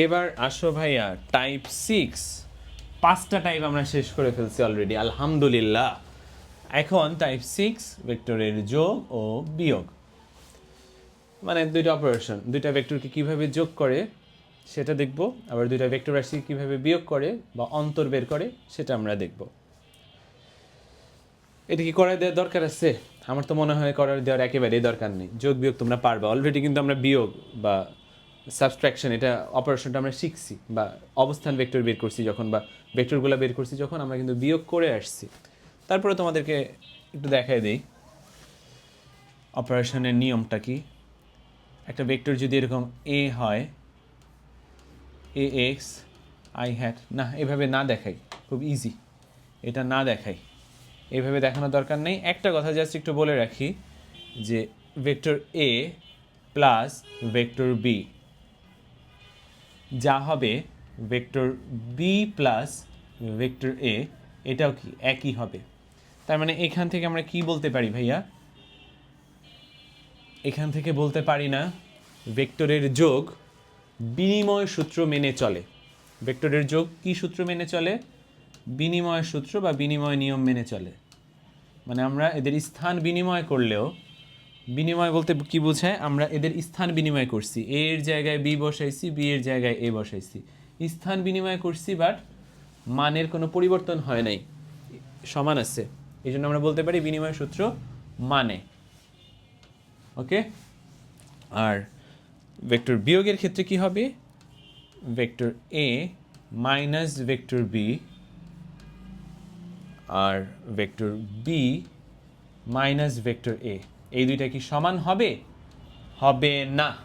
এবার আসো ভাইয়া টাইপ সিক্স পাঁচটা টাইপ আমরা শেষ করে ফেলছি অলরেডি আলহামদুলিল্লাহ। এখন টাইপ সিক্স ভেক্টরের যোগ ও বিয়োগ। মানে দুইটা অপারেশন দুইটা ভেক্টরকে কীভাবে যোগ করে সেটা দেখব, আবার দুইটা ভেক্টর রাশি কীভাবে বিয়োগ করে বা অন্তর বের করে সেটা আমরা দেখব। এটা কি করার দেওয়ার দরকার আছে? আমার তো মনে হয় করার দেওয়ার একেবারেই দরকার নেই। যোগ বিয়োগ তোমরা পারবে। অলরেডি কিন্তু আমরা বিয়োগ বা সাবস্ট্রাকশন, এটা অপারেশনটা আমরা শিখছি বা অবস্থান ভেক্টর বের করছি যখন বা ভেক্টরগুলো বের করছি যখন আমরা কিন্তু বিয়োগ করে আসছি। তারপরে তোমাদেরকে একটু দেখাই দিই। অপারেশনের নিয়মটা কি? একটা ভেক্টর যদি এরকম এ হয় এ এক্স আই হ্যাট না, এভাবে না দেখাই, খুব ইজি এটা না দেখাই। এভাবে দেখানোর দরকার নেই। একটা কথা জাস্ট একটু বলে রাখি যে vector A plus vector B যা হবে vector B plus vector A এটাও কি? একই হবে। তার মানে এখান থেকে আমরা কি বলতে পারি ভাইয়া? এখান থেকে বলতে পারি না ভেক্টরের যোগ বিনিময় সূত্র মেনে চলে। ভেক্টরের যোগ কি সূত্র মেনে চলে? বিনিময় সূত্র বা বিনিময় নিয়ম মেনে চলে। মানে আমরা এদের স্থান বিনিময় করলেও বিনিময় বলতে কি বোঝায়? আমরা এদের স্থান বিনিময় করছি। এ এর জায়গায় বি বসাইছি, বি এর জায়গায় এ বসাইছি। স্থান বিনিময় করছি বাট মানের কোনো পরিবর্তন হয় নাই। সমান আছে। এই জন্য আমরা বলতে পারি বিনিময় সূত্র মানে। ওকে? আর ভেক্টর বিয়োগের ক্ষেত্রে কি হবে? Vector A minus vector B R vector B minus vector A. এই দুইটা কি সমান হবে? হবে না।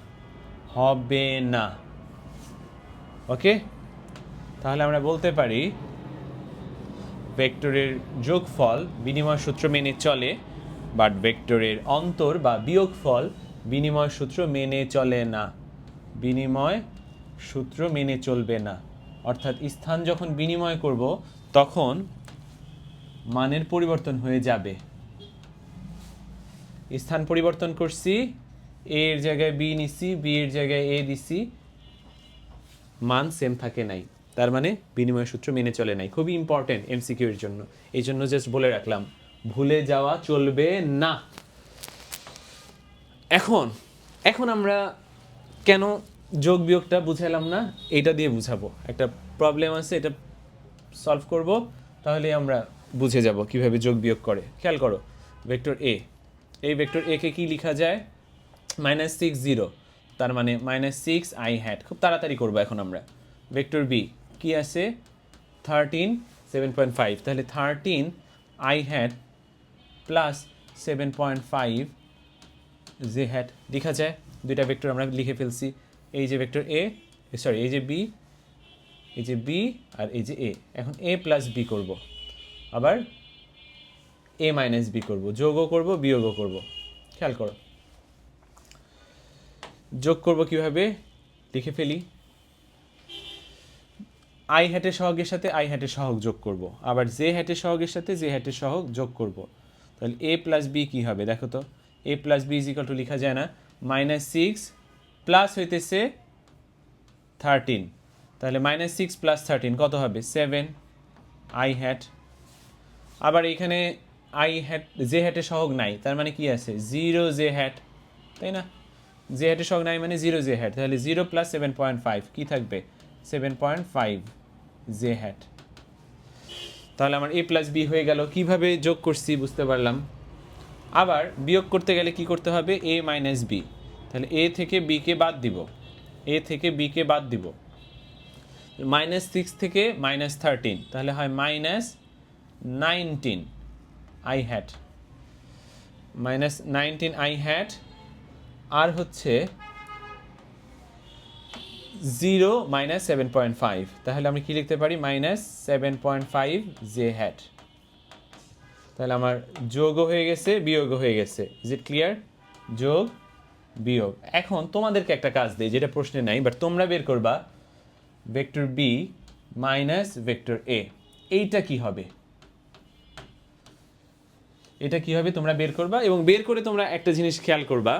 হবে না। ওকে? তাহলে আমরা বলতে পারি ভেক্টরের যোগফল বিনিময় সূত্র মেনে চলে বাট ভেক্টরের অন্তর বা বিয়োগফল বিনিময় সূত্র মেনে চলে না। বিনিময় সূত্র মেনে চলবে না। অর্থাৎ স্থান যখন বিনিময় করব, তখন মানের পরিবর্তন হয়ে যাবে। স্থান পরিবর্তন করছি। এ এর জায়গায় বি নিছি বি এর জায়গায় এ দিছি। মান সেম থাকে নাই। তার মানে বিনিময় সূত্র মেনে চলে নাই। খুবই ইম্পর্টেন্ট এমসিকিউ এর জন্য। এই জন্য জাস্ট বলে রাখলাম, ভুলে যাওয়া চলবে না। এখন এখন আমরা কেন যোগ বিয়োগটা বুঝাইলাম না, এটা দিয়ে বুঝাবো। একটা প্রবলেম আছে, এটা সলভ করব, তাহলে আমরা বুঝে যাব কীভাবে যোগ বিয়োগ করে। খেয়াল করো ভেক্টর এ এই ভেক্টর এ কে কি লেখা যায়? মাইনাস সিক্স জিরো তার মানে মাইনাস সিক্স আই হ্যাড খুব তাড়াতাড়ি করব এখন আমরা। ভেক্টর বি কি আছে? থার্টিন সেভেন পয়েন্ট ফাইভ তাহলে thirteen I hat plus seven point five J hat লেখা যায়। দুইটা ভেক্টর আমরা লিখে ফেলছি। এই যে ভেক্টর এ সরি এই যে বি এই যে বি আর এই যে এ এখন এ প্লাস বি করব। আবার এ মাইনাস বি করব, যোগও করব, বিয়োগও করব। খেয়াল করো। যোগ করব কীভাবে? লিখে ফেলি। আই হ্যাটের সহগের সাথে আই হ্যাটের সহগ যোগ করব। আবার জে হ্যাটের সহগের সাথে জে হ্যাটের সহগ যোগ করব। তাহলে এ প্লাস বি কী হবে? দেখো তো A plus B equal to লেখা যায় না। মাইনাস সিক্স প্লাস হইতেছে থার্টিন তাহলে মাইনাস সিক্স প্লাস থার্টিন কত হবে? সেভেন আই হ্যাট আবার এখানে আই হ্যাট, জে হ্যাটের সহগ নাই, তার মানে কি আছে? জিরো জে হ্যাট, তাই না? জে হ্যাটের সহগ নাই মানে জিরো জে হ্যাট, তাহলে zero plus seven point five, কী থাকবে? Seven point five J hat. তাহলে আমার এ প্লাস বি হয়ে গেল, কীভাবে যোগ করছি বুঝতে পারলাম? আবার বিয়োগ করতে গেলে কি করতে হবে? A minus B. তাহলে এ থেকে বিকে বাদ দিব। এ থেকে বিকে বাদ দিব। মাইনাস সিক্স থেকে মাইনাস থার্টিন, তাহলে হয় minus nineteen. I hat minus nineteen I hat আর হচ্ছে zero minus seven point five তাহলে আমরা কি লিখতে পারি? Minus seven point five J hat তাহলে আমার যোগও হয়ে গেছে, বিয়োগও হয়ে গেছে। ইজ ইট ক্লিয়ার যোগ, বিয়োগ। এখন তোমাদেরকে একটা কাজ দেই, যেটা প্রশ্নে নাই বাট তোমরা বের করবা। Vector B minus vector A এইটা কি হবে? এটা কি হবে তোমরা বের করবা? এবং বের করে তোমরা একটা জিনিস খেয়াল করবা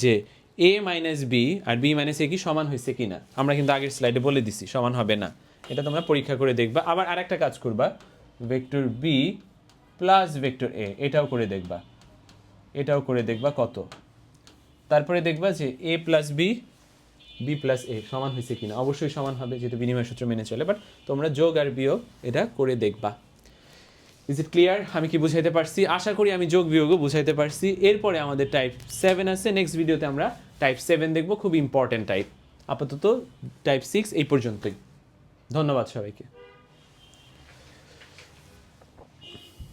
যে এ মাইনাস বি আর বি মাইনাস এ কি সমান হয়েছে কি না আমরা কিন্তু আগের স্লাইডে বলে দিছি, সমান হবে না। এটা তোমরা পরীক্ষা করে দেখবা। আবার আরেকটা কাজ করবা vector B plus vector A এটাও করে দেখবা। এটাও করে দেখবা কত? তারপরে দেখবা যে A plus B B plus A সমান হয়েছে কিনা? অবশ্যই সমান হবে, যেহেতু বিনিময় সূত্র মেনে চলে বাট তোমরা যোগ আর বিয়োগ এটা করে দেখবা। ইজ ইট ক্লিয়ার আমি কি বুঝাইতে পারছি? আশা করি আমি যোগ বিয়োগও বুঝাইতে পারছি। এরপরে আমাদের টাইপ সেভেন আছে। নেক্সট ভিডিওতে আমরা টাইপ সেভেন দেখব। খুব ইম্পর্টেন্ট টাইপ আপাতত টাইপ সিক্স এই পর্যন্তই। ধন্যবাদ সবাইকে।